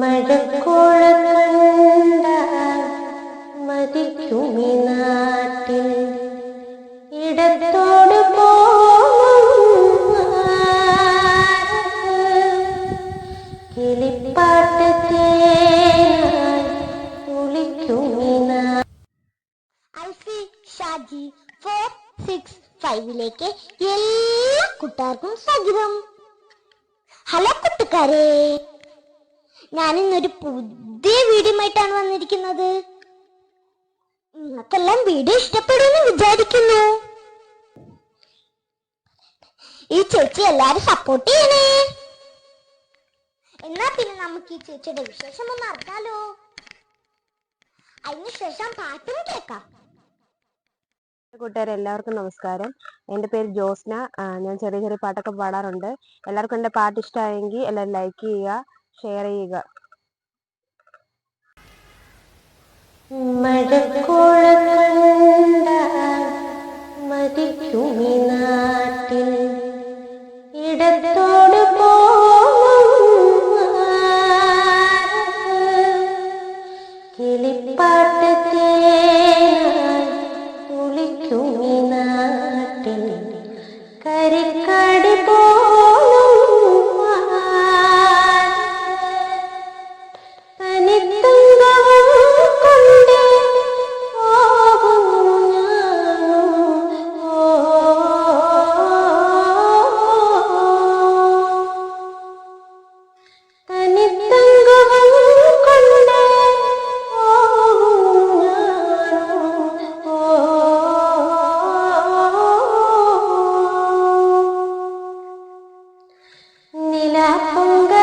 മഴക്കോള കണ്ടാൽ മതിക്കുമി നാട്ടിൽ ഇടത്തോട് കിളിപ്പാട്ട് കുളിക്കുമി ഐസി ഷാജി ഫോർ സിക്സ് ഫൈവിലേക്ക് എല്ലാ കൂട്ടുകാർക്കും സ്വാഗതം. ഹലോ കൂട്ടുകാരെ. ഞാൻ ഇന്നൊരു പുതിയ വീടുമായിട്ടാണ് വന്നിരിക്കുന്നത്. നിങ്ങൾക്കെല്ലാം വീഡിയോ ഇഷ്ടപ്പെടുമെന്ന് വിചാരിക്കുന്നു. ഈ ചേച്ചി എല്ലാരും സപ്പോർട്ട് ചെയ്യണേ. എന്നാ പിന്നെ നമുക്ക് ഈ ചേച്ചിയുടെ വിശേഷം ഒന്ന് അറിഞ്ഞാലോ. അതിനുശേഷം പാട്ടും കേൾക്കാം. കൂട്ടുകാരെ എല്ലാവർക്കും നമസ്കാരം. എന്റെ പേര് ജോസ്ന. ഞാൻ ചെറിയ ചെറിയ പാട്ടൊക്കെ പാടാറുണ്ട്. എല്ലാവർക്കും എന്റെ പാട്ട് ഇഷ്ടമായെങ്കിൽ എല്ലാവരും ലൈക്ക് ചെയ്യുക. ഷെയർ ചെയ്യുക മതിക്കുമി കരിക്ക நிலப்பொங்க